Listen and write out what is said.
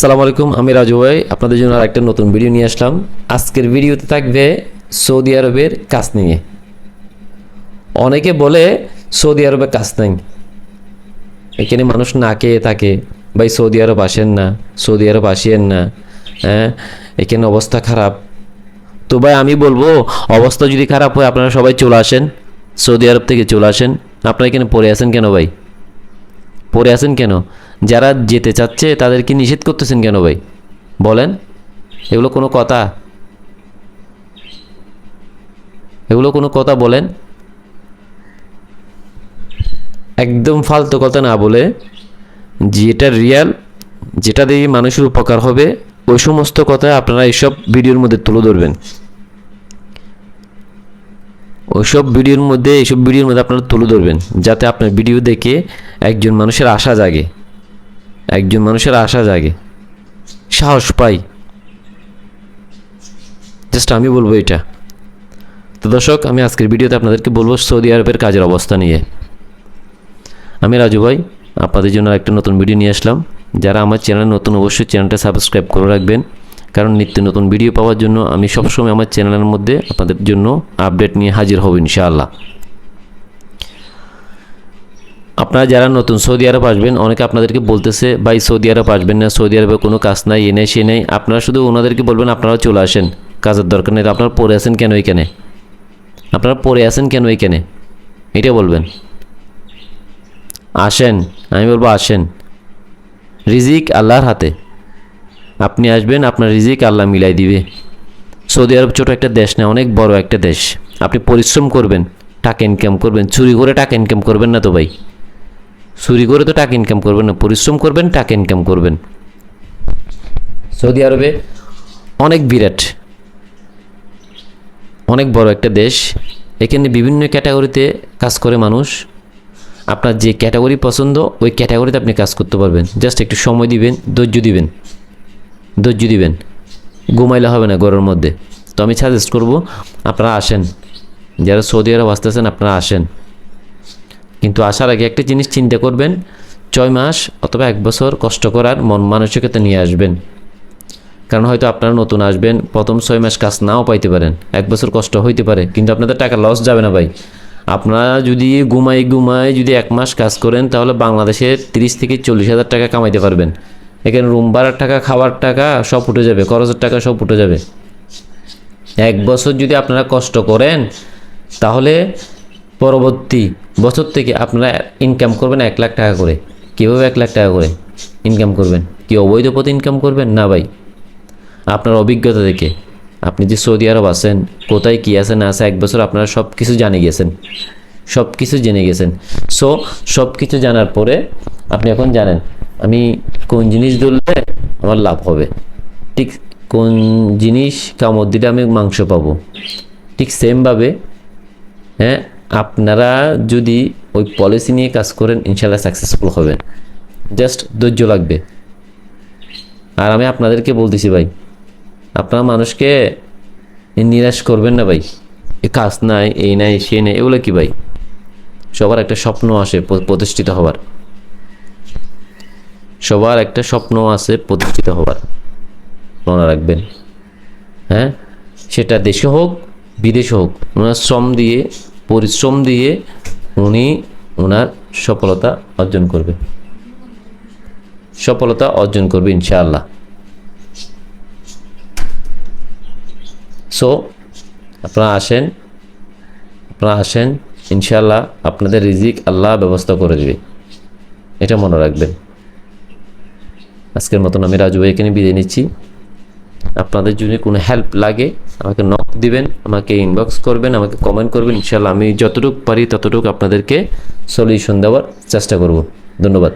আসসালামু আলাইকুম, আমি রাজু ভাই। আপনাদের জন্য আরেকটা নতুন ভিডিও নিয়ে আসলাম। আজকের ভিডিওতে থাকবে সৌদি আরবের কাজ নিয়ে। অনেকে বলে সৌদি আরবে কাজ নেই। এখানে মানুষ না খেয়ে থাকে। ভাই, সৌদি আরব আসেন না, সৌদি আরব আসিয়েন না। হ্যাঁ এখানে অবস্থা খারাপ। তো ভাই, আমি বলব, অবস্থা যদি খারাপ হয়, আপনারা সবাই চলে আসেন। সৌদি আরব থেকে চলে আসেন। আপনারা এখানে পড়ে আসেন কেন ভাই? পড়ে আছেন কেন? যারা যেতে চাচ্ছে তাদেরকে নিষেধ করতেছেন কেন ভাই? বলেন। এগুলো কোনো কথা? এগুলো কোনো কথা বলেন? একদম ফালতু কথা না বলে যেটা রিয়াল যেটা দিয়ে মানুষের উপকার হবে, ওই সমস্ত কথা আপনারা এইসব ভিডিওর মধ্যে তুলে ধরবেন। ওইসব ভিডিওর মধ্যে, এইসব ভিডিওর মধ্যে আপনারা তুলে ধরবেন, যাতে আপনার ভিডিও দেখে একজন মানুষের আশা জাগে। একজন মানুষের আশা জাগে, সাহস পাই। জাস্ট আমি বলব এটা। তো দর্শক, আমি আজকের ভিডিওতে আপনাদেরকে বলব সৌদি আরবের কাজের অবস্থা নিয়ে। আমি রাজু ভাই, আপনাদের জন্য একটা নতুন ভিডিও নিয়ে আসলাম। যারা আমার চ্যানেল নতুন, অবশ্যই চ্যানেলটা সাবস্ক্রাইব করে রাখবেন। কারণ নিত্য নতুন ভিডিও পাওয়ার জন্য আমি সবসময় আমার চ্যানেলের মধ্যে আপনাদের জন্য আপডেট নিয়ে হাজির হব ইনশাআল্লাহ। আপনারা যারা নতুন সৌদি আরব আসবেন, অনেকে আপনাদেরকে বলতেছে, ভাই, সৌদি আরব আসবেন না, সৌদি আরবে কোনো কাজ নাই, এ নেই, সে নেই। আপনারা শুধু ওনাদেরকে বলবেন, আপনারাও চলে আসেন, কাজের দরকার নেই। আপনারা পড়ে আছেন কেন এখানে? আপনারা পড়ে আছেন কেন এখানে? এটা বলবেন। আসেন, আমি বলব আসেন। রিজিক আল্লাহর হাতে। আপনি আসবেন, আপনার রিজিক আল্লাহ মিলাই দিবে। সৌদি আরব ছোট একটা দেশ না, অনেক বড় একটা দেশ। আপনি পরিশ্রম করবেন, টাকা ইনকাম করবেন, চুরি করে টাকা ইনকাম করবেন না তো ভাই? চুরি করে তো টাকা ইনকাম করবেন না, পরিশ্রম করবেন, টাকা ইনকাম করবেন। সৌদি আরবে অনেক বিরাট, অনেক বড় একটা দেশ। এখানে বিভিন্ন ক্যাটাগরিতে কাজ করে মানুষ। আপনার যে ক্যাটাগরি পছন্দ, ওই ক্যাটাগরিতে আপনি কাজ করতে পারবেন। জাস্ট একটু সময় দিবেন, ধৈর্য দিবেন। ধৈর্য দিবেন। ঘুমাইলে হবে না ঘরের মধ্যে। তো আমি সাজেস্ট করব, আপনারা আসেন। যারা সৌদি আরব আসতেছেন, আপনারা আসেন। কিন্তু আসার আগে একটা জিনিস চিন্তা করবেন, ছয় মাস অথবা এক বছর কষ্ট করার মন মানসিকতা নিয়ে আসবেন। কারণ হয়তো আপনারা নতুন আসবেন, প্রথম ছয় মাস কাজ নাও পাইতে পারেন, এক বছর কষ্ট হইতে পারে, কিন্তু আপনাদের টাকা লস যাবে না ভাই। আপনারা যদি ঘুমাই ঘুমাই যদি এক মাস কাজ করেন, তাহলে বাংলাদেশে তিরিশ থেকে চল্লিশ হাজার টাকা কামাইতে পারবেন। এখানে রুম ভাড়ার টাকা, খাওয়ার টাকা সব উঠে যাবে, খরচের টাকা সব উঠে যাবে। এক বছর যদি আপনারা কষ্ট করেন, তাহলে পরবর্তী বছর থেকে আপনারা ইনকাম করবেন এক লাখ টাকা করে। কীভাবে এক লাখ টাকা করে ইনকাম করবেন? কি অবৈধ পথে ইনকাম করবেন? না ভাই। আপনার অভিজ্ঞতা থেকে আপনি যে সৌদি আরব আছেন, কোথায় কী আছে না আছে এক বছর আপনারা সব কিছু জানে গেছেন। সব কিছু জেনে গেছেন। সো সব কিছু জানার পরে আপনি এখন জানেন, আমি কোন জিনিস ধরলে আমার লাভ হবে। ঠিক কোন জিনিস কামড় দিলে আমি মাংস পাবো। ঠিক সেমভাবে হ্যাঁ আপনারা যদি ওই পলিসি নিয়ে কাজ করেন ইনশাল্লাহ সাকসেসফুল হবেন জাস্ট ধৈর্য লাগবে। আর আমি আপনাদেরকে বলতেছি ভাই, আপনারা মানুষকে নিরাশ করবেন না ভাই। এ কাজ নাই, এই নাই, সে নাই, এগুলো কি ভাই? সবার একটা স্বপ্ন আসে প্রতিষ্ঠিত হওয়ার। সবার একটা স্বপ্ন আছে প্রতিষ্ঠিত হওয়ার। মনে রাখবেন। হ্যাঁ? সেটা দেশে হোক, বিদেশে হোক, ওনার শ্রম দিয়ে পরিশ্রম দিয়ে উনি ওনার সফলতা অর্জন করবে। সফলতা অর্জন করবে ইনশাআল্লাহ। সো আপনারা আসেন আপনারা আসেন, ইনশাআল্লাহ আপনাদের রিজিক আল্লাহ ব্যবস্থা করে দেবে। এটা মনে রাখবেন। আজকের মতন আমি রাজু ভাই এখানে বিদায় নিচ্ছি। আপনাদের যদি কোনো হেল্প লাগে, আমাকে নক দিবেন, আমাকে ইনবক্স করবেন, আমাকে কমেন্ট করবেন, ইনশাআল্লাহ আমি যতটুকু পারি ততটুকু আপনাদেরকে সলিউশন দেওয়ার চেষ্টা করব। ধন্যবাদ।